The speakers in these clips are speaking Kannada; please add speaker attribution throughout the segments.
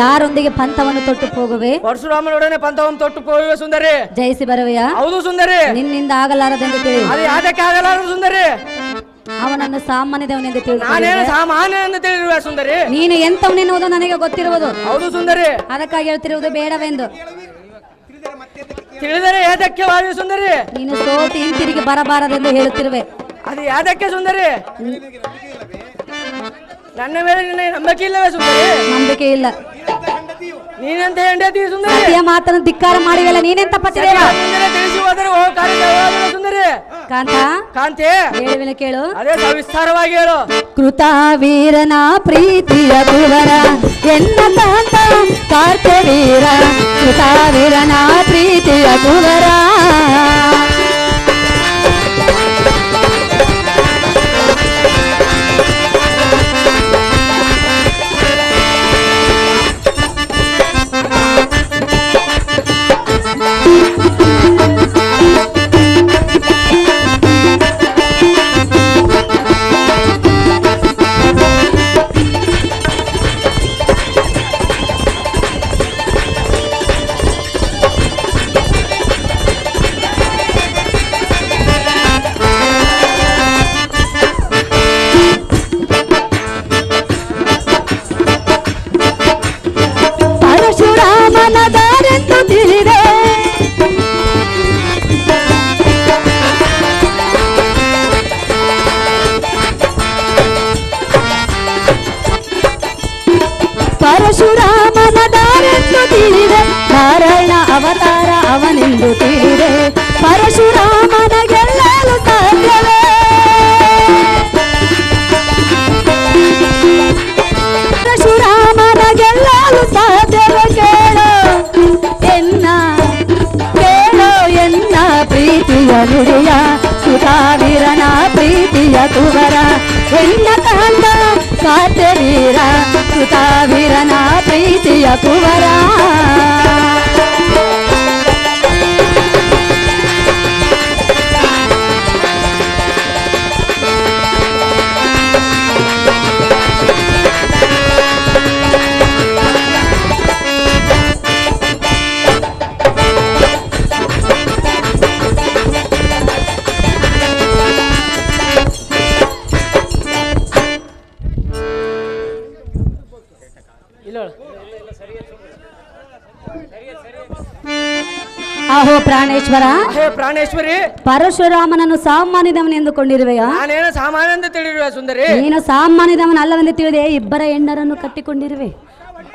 Speaker 1: ಯಾರೊಂದಿಗೆ ಪಂಥವನ್ನು ತೊಟ್ಟು ಹೋಗುವೆ?
Speaker 2: ಪರಶುರಾಮನೊಡನೆ ಪಂಥವನ್ನು ತೊಟ್ಟು ಹೋಗುವೆ ಸುಂದರಿ.
Speaker 1: ಜಯಿಸಿ ಬರವೆಯ?
Speaker 2: ಹೌದು ಸುಂದರಿ.
Speaker 1: ನಿನ್ನಿಂದ ಆಗಲಾರದೆಂದು ತಿಳಿ
Speaker 2: ಅದು ಆಗಲ್ಲ ಸುಂದರಿ?
Speaker 1: ಅವನನ್ನು ಸಾಮಾನ್ಯದವನೆಂದು
Speaker 2: ನಾನೇನು
Speaker 1: ತಿಳಿದು
Speaker 2: ಸಾಮಾನ್ಯ ಎಂದು ತಿಳಿದಿರುವ ಸುಂದರಿ?
Speaker 1: ನೀನು ಎಂತವನೆನ್ನುವುದು ನನಗೆ ಗೊತ್ತಿರುವುದು.
Speaker 2: ಹೌದು ಸುಂದರಿ.
Speaker 1: ಅದಕ್ಕಾಗಿ ಹೇಳ್ತಿರುವುದು ಬೇಡವೆಂದು.
Speaker 2: ತಿಳಿದರೆ ಯಾದಕ್ಕೆ ವಾಯು ಸುಂದರಿ?
Speaker 1: ನೀನು ಸೋತಿ ಹಿಂತಿರುಗಿ ಬರಬಾರದೆಂದು ಹೇಳುತ್ತಿರುವೆ.
Speaker 2: ಅದು ಯಾದಕ್ಕೆ ಸುಂದರಿ? ನನ್ನ ಮೇಲೆ ನಿನಗೆ ನಂಬಿಕೆ ಇಲ್ಲವೇ ಸುಂದರಿ?
Speaker 1: ನಂಬಿಕೆ ಇಲ್ಲ.
Speaker 2: ನೀನಂತ ಹೆಂಡತಿ ಸುಂದರಿ?
Speaker 1: ಸತಿಯ ಮಾತನ್ನು ಧಿಕ್ಕಾರ ಮಾಡಿವೆಲ್ಲ ನೀನೆಂತ ಪತಿದೇವ?
Speaker 2: ಸುಂದರಿ ತಿಳಿಸಿ ಹೋದರೆ ಓ ಕಾರ್ಯ ಸುಂದರಿ.
Speaker 1: ಕಾಂತ?
Speaker 2: ಕಾಂತಿ?
Speaker 1: ಹೇಳುವೆನ ಕೇಳು.
Speaker 2: ಅದೇ ಸವಿಸ್ತಾರವಾಗಿ ಹೇಳು.
Speaker 1: ಕೃತ ವೀರನ ಪ್ರೀತಿಯ ಕುವರ ಎನ್ನ ಕಾಂತ ಕಾರ್ತವೀರ ಕೃತ ವೀರನ ಪ್ರೀತಿಯ ಕುವರ ತಿಳಿದೆ ನಾರಾಯಣ ಅವತಾರ ಅವನೆಂದು ತಿಳಿದೆ ಪರಶುರಾಮನ ಗೆಲ್ಲಲು ಸಾಧ್ಯವೇ ಪರಶುರಾಮನ ಗೆಲ್ಲಲು ಸಾಧ್ಯವೇ ಕೇಳೋ ಎನ್ನ ಕೇಳೋ ಎನ್ನ ಪ್ರೀತಿಯ ನುಡಿಯ ಸುಧಾವೀರನ ಪ್ರೀತಿಯ ಕುವರ ಎನ್ನ ಕಾಂತ ಕಾರ್ತವೀರ ಸುಧಾವೀರನ ಪ್ರೀತಿಯ ಕುವರ
Speaker 2: ಇಲ್ಲ
Speaker 1: ಆಹೋ ಪ್ರಾಣೇಶ್ವರ.
Speaker 2: ಹೇ ಪ್ರಾಣೇಶ್ವರಿ.
Speaker 1: ಪರಶುರಾಮನನ್ನು ಸಾಮಾನ್ಯದವನು ಎಂದುಕೊಂಡಿರುವೆಯಾ?
Speaker 2: ನಾನೇನು ಸಾಮಾನ್ಯ ಅಂತ ತಿಳಿರುವ ಸುಂದರಿ.
Speaker 1: ನೀನು ಸಾಮಾನ್ಯದವನ ಅಲ್ಲವೆಂದು ತಿಳಿದೆ ಇಬ್ಬರ ಹೆಣ್ಣರನ್ನು ಕಟ್ಟಿಕೊಂಡಿರುವೆ.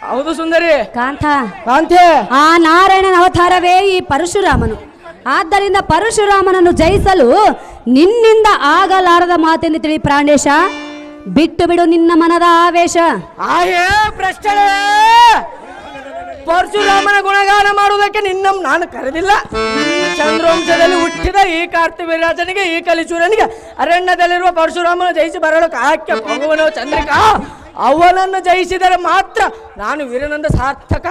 Speaker 2: ಹೌದು ಸುಂದರಿ.
Speaker 1: ಕಾಂತ.
Speaker 2: ಕಾಂತಿ
Speaker 1: ಆ ನಾರಾಯಣನ ಅವತಾರವೇ ಈ ಪರಶುರಾಮನು. ಆದ್ದರಿಂದ ಪರಶುರಾಮನನ್ನು ಜಯಿಸಲು ನಿನ್ನಿಂದ ಆಗಲಾರದ ಮಾತೆಂದು ತಿಳಿ ಪ್ರಾಣೇಶ. ಬಿಟ್ಟು ಬಿಡು ನಿನ್ನ ಮನದ ಆವೇಶ.
Speaker 2: ಆಯೇ ಪ್ರಶ್ನೆ ಪರಶುರಾಮನ ಗುಣಗಾನ ಮಾಡುವುದಕ್ಕೆ ನಿನ್ನ ನಾನು ಕರೆದಿಲ್ಲ. ಚಂದ್ರವಂಶದಲ್ಲಿ ಹುಟ್ಟಿದ ಈ ಕಾರ್ತಿವೀರಾಜನಿಗೆ ಈ ಕಲಿಚೂರನಿಗೆ ಅರಣ್ಯದಲ್ಲಿರುವ ಪರಶುರಾಮನ ಜಯಿಸಿ ಬರಲು ಕಾಕ್ಕೆ ಭಗವನ ಚಂದ್ರಿಕಾ? ಅವನನ್ನು ಜಯಿಸಿದರೆ ಮಾತ್ರ ನಾನು ವೀರನಂದ ಸಾರ್ಥಕ.